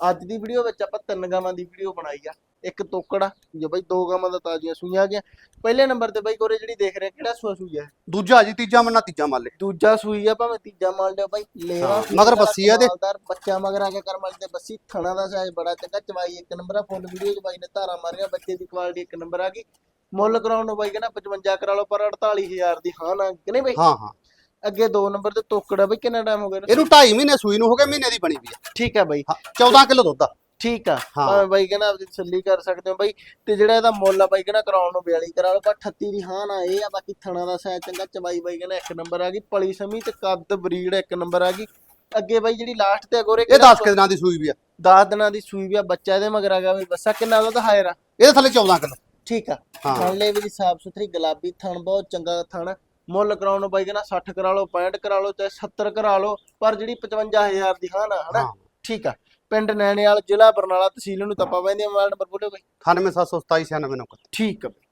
ਅੱਜ ਦੀ ਵੀਡੀਓ ਵਿੱਚ ਆਪਾਂ ਤਿੰਨ ਗਾਵਾਂ ਦੀ ਵੀਡੀਓ ਬਣਾਈ ਆ। ਇੱਕ ਤੋਕੜਾ ਜੋ ਬਾਈ ਦੋ ਗਾਵਾਂ ਦਾ ਤਾਜ਼ੀਆਂ ਸੂਈਆਂ ਗਿਆ ਪਹਿਲੇ ਨੰਬਰ ਤੇ ਬਾਈ ਕੋਰੇ ਜਿਹੜੀ ਦੇਖ ਰਹੇ ਕਿਹੜਾ ਸੂਆ ਸੂਈ ਆ? ਦੂਜਾ ਜੀ ਤੀਜਾ ਮੰਨਾ ਤੀਜਾ ਮੰਨ ਲੈ। ਦੂਜਾ ਸੂਈ ਆ ਭਾਵੇਂ ਤੀਜਾ ਮੰਨ ਲਿਓ ਬਾਈ ਲੇਵਾ ਮਗਰ ਬੱਸੀ ਆ। ਮਾਲਦਾਰ ਬੱਚਾ ਮਗਰ ਆ ਕੇ ਕਰਮ ਵਾਲੀ ਤੇ ਬੱਸੀ ਥਣਾ ਦਾ ਸਾਈਜ਼ ਬੜਾ ਚੰਗਾ ਚਵਾਈ ਇੱਕ ਨੰਬਰ ਆ ਫੁੱਲ ਵੀਡੀਓ ਚ ਬਾਈ ਨੇ ਧਾਰਾ ਮਾਰੀਆਂ ਬੱਚੇ ਦੀ ਕੁਆਲਿਟੀ ਇੱਕ ਨੰਬਰ ਆ ਗਈ। ਮੁੱਲ ਕਰਾਉਣ ਨੂੰ ਬਾਈ ਕਹਿੰਦਾ 55 ਕਰਾ ਲਓ ਪਰ 48000 ਦੀ ਹਾਂ ਨਾ ਕਿ ਨਹੀਂ ਬਾਈ? ਹਾਂ ਹਾਂ। ਅੱਗੇ ਦੋ ਨੰਬਰ ਤੇ ਤੋਕੜਾ ਬਾਈ ਕਿੰਨਾ ਟਾਈਮ ਹੋ ਗਿਆ ਇਹਨੂੰ? ਇਹਨੂੰ 2.5 ਮਹੀਨੇ ਸੂਈ ਨੂੰ ਹੋ ਗਏ ਮਹੀਨੇ ਦੀ ਬਣੀ ਵੀ ਆ। ਠੀਕ ਆ ਬਾਈ। ਹਾਂ 14 ਕਿਲੋ ਦੁੱਧ ਆ। ਠੀਕ ਆ। ਹਾਂ। ਬਾਈ ਕਹਿੰਦਾ ਆਪਦੀ ਤਸੱਲੀ ਕਰ ਸਕਦੇ ਹੋ ਬਾਈ। ਤੇ ਜਿਹੜਾ ਇਹਦਾ ਮੁੱਲ ਆ ਬਾਈ ਕਹਿੰਦਾ ਕਰਾਉਣ ਨੂੰ 42 ਕਰਾ ਲਓ ਪਰ 38 ਦੀ ਹਾਂ ਨਾ ਇਹ ਆ ਬਾਕੀ ਥਣਾ ਦਾ ਸਾਇਜ਼ ਚੰਗਾ ਚਵਾਈ ਬਾਈ ਕਹਿੰਦਾ ਇੱਕ ਨੰਬਰ ਆ ਗਈ ਪਲੀ ਸਮੀ ਤੇ ਕੱਦ ਬਰੀਡ ਇੱਕ ਨੰਬਰ ਆ ਗਈ। ਅੱਗੇ ਬਾਈ ਜਿਹੜੀ ਲਾਸਟ ਤੇ ਅਗੋਰੇ ਇਹ 10 ਦਿਨਾਂ ਦੀ ਸੂਈ ਵੀ ਆ। 10 ਦਿਨਾਂ ਦੀ ਸੂਈ ਵੀ ਆ ਬੱਚਾ ਇਹਦੇ ਮਗਰ ਆ ਗਿਆ ਬਈ ਬੱਸਾ ਕਿੰਨਾ ਦਾ ਹਾਇਰ ਆ? ਇਹਦੇ ਥੱਲੇ 14 ਕਿਲੋ। ਠੀਕ ਆ। ਹਾਂ। ਥਣ ਲੈ ਵੀ ਸਾਫ਼ ਸੁਥਰੀ ਗੁਲਾਬੀ ਥਣ ਬਹੁਤ ਚੰਗਾ ਥਣ। ਮੁੱਲ ਕਰਾਉਣ ਨੂੰ ਬਾਈ ਕਹਿੰਦਾ 60 ਕਰਾ ਲਓ 65 ਕਰਾ ਲਓ ਚਾਹੇ 70 ਕਰਾ ਲਓ ਪਰ ਜਿਹੜੀ 55000 ਦੀ ਹਾਂ ਨਾ ਹਨਾ? ਠੀਕ ਆ। ਪਿੰਡ ਨੈਣੇਵਾਲ ਜ਼ਿਲ੍ਹਾ ਬਰਨਾਲਾ ਤਹਿਸੀਲ ਨੂੰ ਤੱਪਾ ਪੈਂਦੀ ਆ ਮੋਬਾਈਲ ਨੰਬਰ ਬੋਲਿਓ ਬਾਈ। 98727 96 ਠੀਕ ਆ ਬਾਈ।